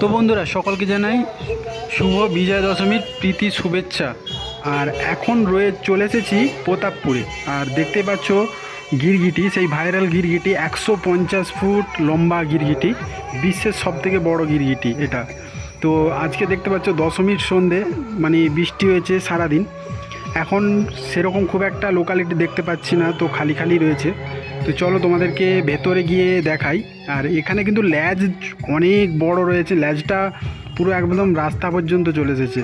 তো বন্ধুরা, সকলকে জানাই শুভ বিজয়া দশমীর প্রীতি শুভেচ্ছা। আর এখন রয়ে চলে এসেছি প্রতাপপুরে। আর দেখতে পাচ্ছ গিরগিটি, সেই ভাইরাল গিরগিটি, একশো পঞ্চাশ ফুট লম্বা গিরগিটি, বিশ্বের সব থেকে বড় গিরগিটি এটা। তো আজকে দেখতে পাচ্ছ দশমীর সন্ধে মানে বৃষ্টি হয়েছে সারাদিন। এখন সেরকম খুব একটা লোকালিটি দেখতে পাচ্ছি না, তো খালি খালি রয়েছে। তো চলো তোমাদেরকে ভেতরে গিয়ে দেখাই। আর এখানে কিন্তু ল্যাজ অনেক বড় রয়েছে। ল্যাজটা পুরো একদম রাস্তা পর্যন্ত চলে এসেছে।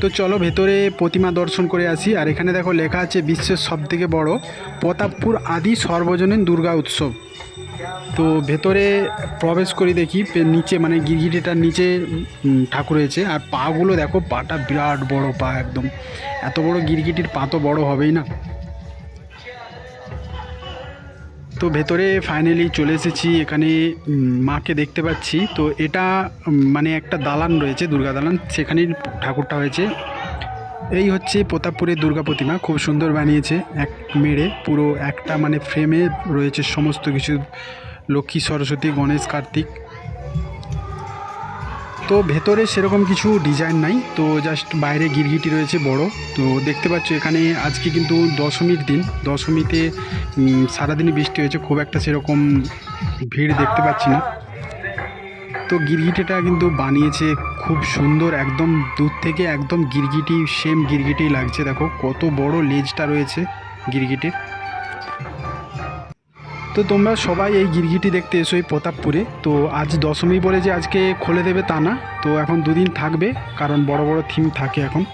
তো চলো ভেতরে প্রতিমা দর্শন করে আসি। আর এখানে দেখো লেখা আছে, বিশ্বের সব থেকে বড় প্রতাপপুর আদি সর্বজনীন দুর্গা উৎসব। তো ভেতরে প্রবেশ করি দেখি নিচে মানে গিরগিটিটার নিচে ঠাকুর হয়েছে আর পাগুলো দেখো, পাটা বিরাট বড় পা একদম। এত বড় গিরগিটির পা তো বড় হবেই না। তো ভেতরে ফাইনালি চলে এসেছি, এখানে মাকে দেখতে পাচ্ছি। তো এটা মানে একটা দালান রয়েছে, দুর্গা দালান সেখানেই ঠাকুরটা হয়েছে। এই হচ্ছে প্রতাপপুরের দুর্গা প্রতিমা, খুব সুন্দর বানিয়েছে এক মেরে, পুরো একটা মানে ফ্রেমে রয়েছে সমস্ত কিছু। লক্ষ্মী, সরস্বতী, গণেশ, কার্তিক তো ভেতরে সেরকম কিছু ডিজাইন নাই, তো জাস্ট বাইরে গিরগিটি রয়েছে বড়। তো দেখতে পাচ্ছ এখানে আজকে কিন্তু দশমীর দিন, দশমীতে সারাদিনই বৃষ্টি হয়েছে, খুব একটা সেরকম ভিড় দেখতে পাচ্ছি না। তো গিরগিটিটা কিন্তু বানিয়েছে খুব সুন্দর, একদম দূর থেকে একদম গিরগিটি সেম গিরগিটি লাগছে, দেখো কত বড় লেজটা রয়েছে গিরগিটির। তো তোমরা সবাই এই গিরগিটি দেখতে এসো এই প্রতাপপুরে। তো আজ দশমী বলে যে আজকে খুলে দেবে তা না। তো এখন দুদিন থাকবে, কারণ বড় বড় থিম থাকে এখন।